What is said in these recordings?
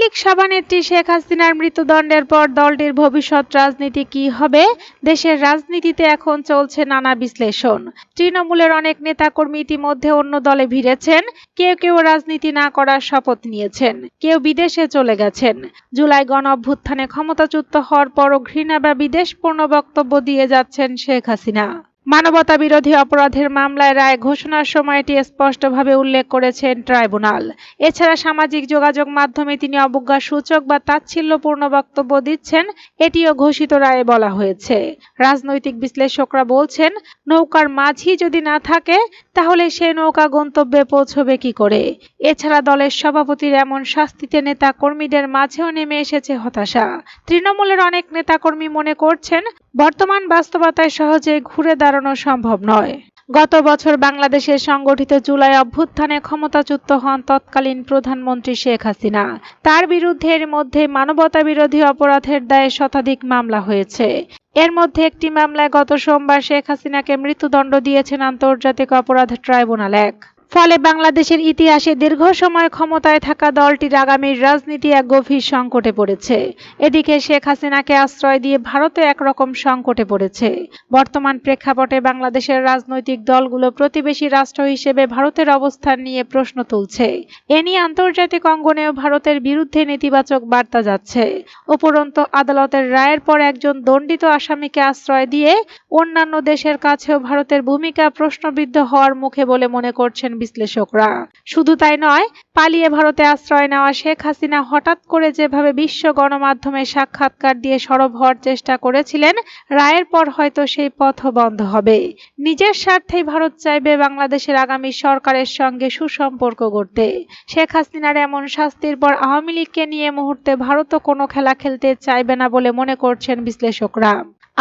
লীগ সভানেত্রী শেখ হাসিনার মৃত্যুদণ্ডের পর দলটির ভবিষ্যৎ রাজনীতি কি হবে? দেশের রাজনীতিতে এখন চলছে নানা বিশ্লেষণ। তৃণমূলের অনেক নেতাকর্মী ইতিমধ্যে অন্য দলে ভিড়েছেন। কেউ কেউ রাজনীতি না করার শপথ নিয়েছেন। কেউ বিদেশে চলে গেছেন। জুলাই গণ অভ্যুত্থানে ক্ষমতাচ্যুত হওয়ার পরও ঘৃণা বা বিদেশপূর্ণ বক্তব্য দিয়ে যাচ্ছেন শেখ হাসিনা। মানবতা বিরোধী অপরাধের মামলায় রায় ঘোষণার সময়টি স্পষ্টভাবে উল্লেখ করেছেন ট্রাইব্যুনাল। এছাড়া সামাজিক যোগাযোগ মাধ্যমে তিনি অবজ্ঞা সূচক বা তাচ্ছিল্যপূর্ণ বক্তব্য দিচ্ছেন, এটিও ঘোষিত রায়ে বলা হয়েছে। রাজনৈতিক বিশ্লেষকরা বলছেন, নৌকার মাঝি যদি না থাকে, তাহলে সে নৌকা গন্তব্যে পৌঁছবে কি করে? এছাড়া দলের সভাপতির এমন শাস্তিতে নেতা কর্মীদের মাঝেও নেমে এসেছে হতাশা। তৃণমূলের অনেক নেতাকর্মী মনে করছেন বর্তমান বাস্তবতায় সহজে ঘুরে দাঁড়ানো সম্ভব নয়। গত বছর বাংলাদেশে সংগঠিত জুলাই অভ্যুত্থানে ক্ষমতাচ্যুত হন তৎকালীন প্রধানমন্ত্রী শেখ হাসিনা। তার বিরুদ্ধে এর মধ্যে মানবতা বিরোধী অপরাধের দায়ে শতাধিক মামলা হয়েছে। এর মধ্যে একটি মামলায় গত সোমবার শেখ হাসিনাকে মৃত্যুদণ্ড দিয়েছেন আন্তর্জাতিক অপরাধ ট্রাইব্যুনাল এক। ফলে বাংলাদেশের ইতিহাসে দীর্ঘ সময় ক্ষমতায় থাকা দলটির আগামীর রাজনীতি এক গভীর সংকটে পড়েছে। এদিকে শেখ হাসিনাকে আশ্রয় দিয়ে ভারতে একরকম সংকটে পড়েছে। বর্তমান প্রেক্ষাপটে বাংলাদেশের রাজনৈতিক দলগুলো প্রতিবেশী রাষ্ট্র হিসেবে ভারতের অবস্থান নিয়ে প্রশ্ন তুলছে। এ নিয়ে আন্তর্জাতিক অঙ্গনেও ভারতের বিরুদ্ধে নেতিবাচক বার্তা যাচ্ছে। উপরন্তু আদালতের রায়ের পর একজন দণ্ডিত আসামিকে আশ্রয় দিয়ে অন্যান্য দেশের কাছেও ভারতের ভূমিকা প্রশ্নবিদ্ধ হওয়ার মুখে বলে মনে করছেন বিশ্লেষকরা। শুধু তাই নয়, পালিয়ে ভারতে আশ্রয় নেওয়া শেখ হাসিনা হঠাৎ করে যেভাবে বিশ্ব গণমাধ্যমে সাক্ষাৎকার দিয়ে সরব হওয়ার চেষ্টা করেছিলেন, রায়ের পর হয়তো সেই পথ বন্ধ হবে। নিজের স্বার্থেই ভারত চাইবে বাংলাদেশের আগামী সরকারের সঙ্গে সুসম্পর্ক গড়তে। শেখ হাসিনার এমন শাস্তির পর আওয়ামী লীগকে নিয়ে মুহূর্তে ভারতও কোনো খেলা খেলতে চাইবে না বলে মনে করছেন বিশ্লেষকরা।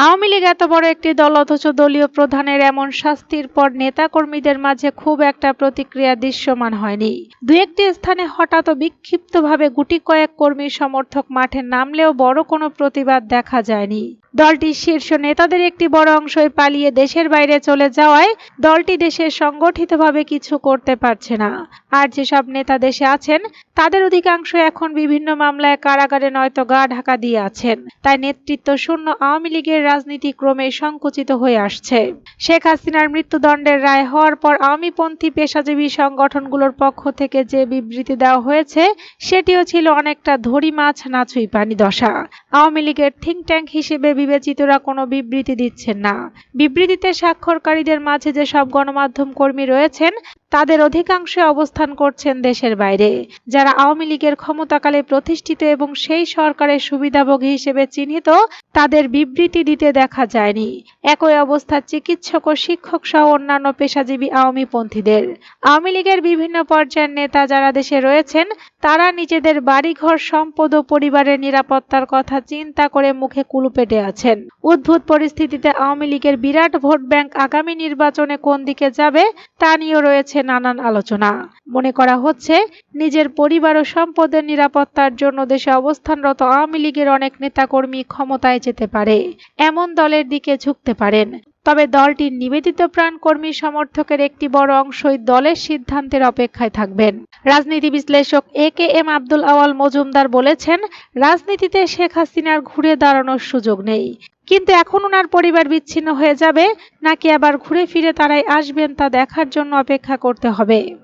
আওয়ামী লীগ এত বড় একটি দল, অথচ দলীয় প্রধানের এমন শাস্তির পর নেতাকর্মীদের মাঝে খুব একটা প্রতিক্রিয়া দৃশ্যমান হয়নি। দু একটি স্থানে হঠাৎ বিক্ষিপ্তভাবে গুটি কয়েক কর্মী সমর্থক মাঠে নামলেও বড় কোনো প্রতিবাদ দেখা যায়নি। দলটির শীর্ষ নেতাদের একটি বড় অংশই পালিয়ে দেশের বাইরে চলে যাওয়ায় দলটি দেশে সংগঠিতভাবে কিছু করতে পারছে না। আর যেসব নেতা দেশে আছেন, তাদের অধিকাংশ এখন বিভিন্ন মামলায় কারাগারে নয়তো গা ঢাকা দিয়ে আছেন। তাই নেতৃত্ব শূন্য আওয়ামী লীগের রাজনীতি ক্রমে সংকুচিত হয়ে আসছে। শেখ হাসিনার মৃত্যুদণ্ডের রায় হওয়ার পর আওয়ামীপন্থী পেশাজীবী সংগঠনগুলোর পক্ষ থেকে যে বিবৃতি দেওয়া হয়েছে, সেটিও ছিল অনেকটা ধরি মাছ নাচুই পানি দশা। আওয়ামী লীগের থিঙ্ক ট্যাঙ্ক হিসেবে বিবেচিতরা কোনো বিবৃতি দিচ্ছেন না। বিবৃতিতে স্বাক্ষরকারীদের মাঝে যেসব গণমাধ্যম কর্মী রয়েছেন তাদের অধিকাংশ অবস্থান করছেন দেশের বাইরে, যারা আওয়ামী লীগের ক্ষমতাকালে প্রতিষ্ঠিত এবং সেই সরকারের সুবিধাভোগী হিসেবে চিহ্নিত, তাদের বিবৃতি দিতে দেখা যায়নি। একই অবস্থা চিকিৎসক ও শিক্ষক সহ অন্যান্য পেশাজীবী আওয়ামী পন্থীদের আওয়ামী লীগের বিভিন্ন পর্যায়ের নেতা যারা দেশে রয়েছেন, তারা নিজেদের বাড়িঘর, সম্পদ ও পরিবারের নিরাপত্তার কথা চিন্তা করে মুখে কুলুপেটে আছেন। উদ্ভুত পরিস্থিতিতে আওয়ামী লীগের বিরাট ভোট ব্যাংক আগামী নির্বাচনে কোন দিকে যাবে, তা নিয়েও রয়েছে নানান আলোচনা। মনে করা হচ্ছে, নিজের পরিবার ও সম্পদের নিরাপত্তার জন্য দেশে অবস্থানরত আওয়ামী লীগের অনেক নেতাকর্মী ক্ষমতায় যেতে পারে। এমন দলের দিকে ঝুঁকতে পারেন। তবে দলটির নিবেদিত প্রাণ কর্মী সমর্থকের একটি বড় অংশই দলের সিদ্ধান্তের অপেক্ষায় থাকবেন। রাজনীতি বিশ্লেষক A K M Abdul Awal Majumdar বলেছেন, রাজনীতিতে শেখ হাসিনার ঘুরে দাঁড়ানোর সুযোগ নেই। কিন্তু এখন ওনার পরিবার বিচ্ছিন্ন হয়ে যাবে, নাকি আবার ঘুরে ফিরে তারাই আসবেন তা দেখার জন্য অপেক্ষা করতে হবে।